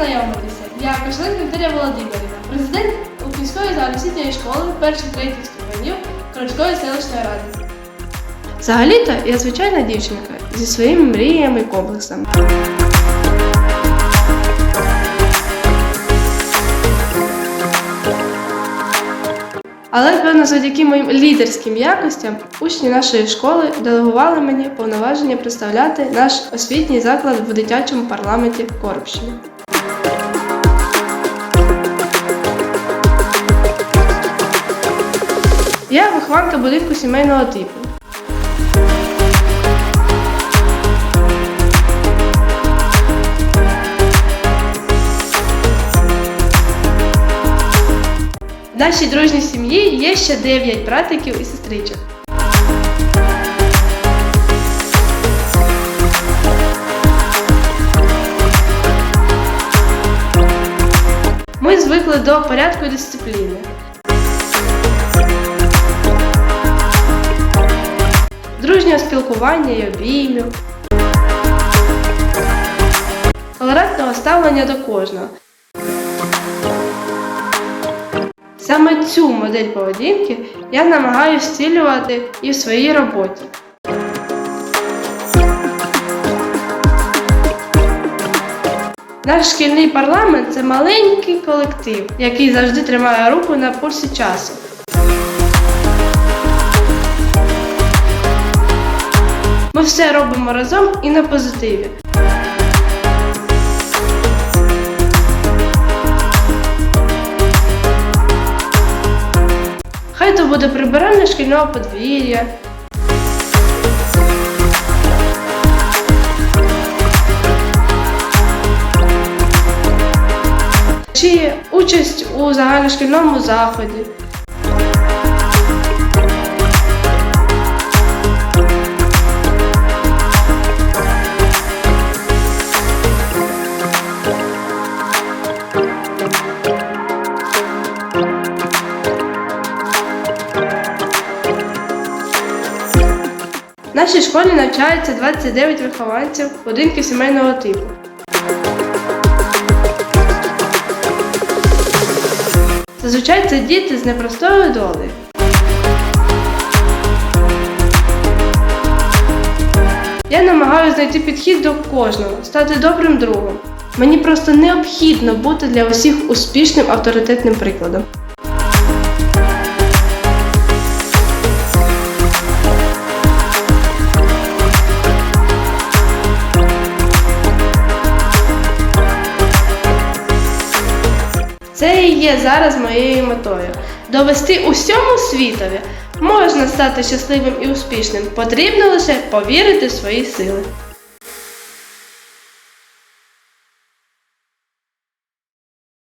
познайомитися. Я Кошелин Вікторія Володимирівна, президент української загальноосвітньої школи перших третіх ступенів Кручкої селищної ради. Взагалі-то я звичайна дівчинка зі своїми мріями і комплексами. Але, певно, завдяки моїм лідерським якостям учні нашої школи делегували мені повноваження представляти наш освітній заклад в дитячому парламенті Коробщини. Я вихованка будинку сімейного типу. В нашій дружній сім'ї є ще 9 братиків і сестричок. Ми звикли до порядку і дисципліни. Дружнього спілкування і обіймів. Толерантного ставлення до кожного. Саме цю модель поведінки я намагаюся втілювати і в своїй роботі. Наш шкільний парламент це маленький колектив, який завжди тримає руку на пульсі часу. Ми все робимо разом і на позитиві. Хай то буде прибирання шкільного подвір'я. Чи участь у загальношкільному заході. В нашій школі навчається 29 вихованців будинків сімейного типу. Зазвичай це діти з непростою долею. Я намагаюся знайти підхід до кожного, стати добрим другом. Мені просто необхідно бути для усіх успішним авторитетним прикладом. Це і є зараз моєю метою. Довести усьому світові. Можна стати щасливим і успішним. Потрібно лише повірити в свої сили.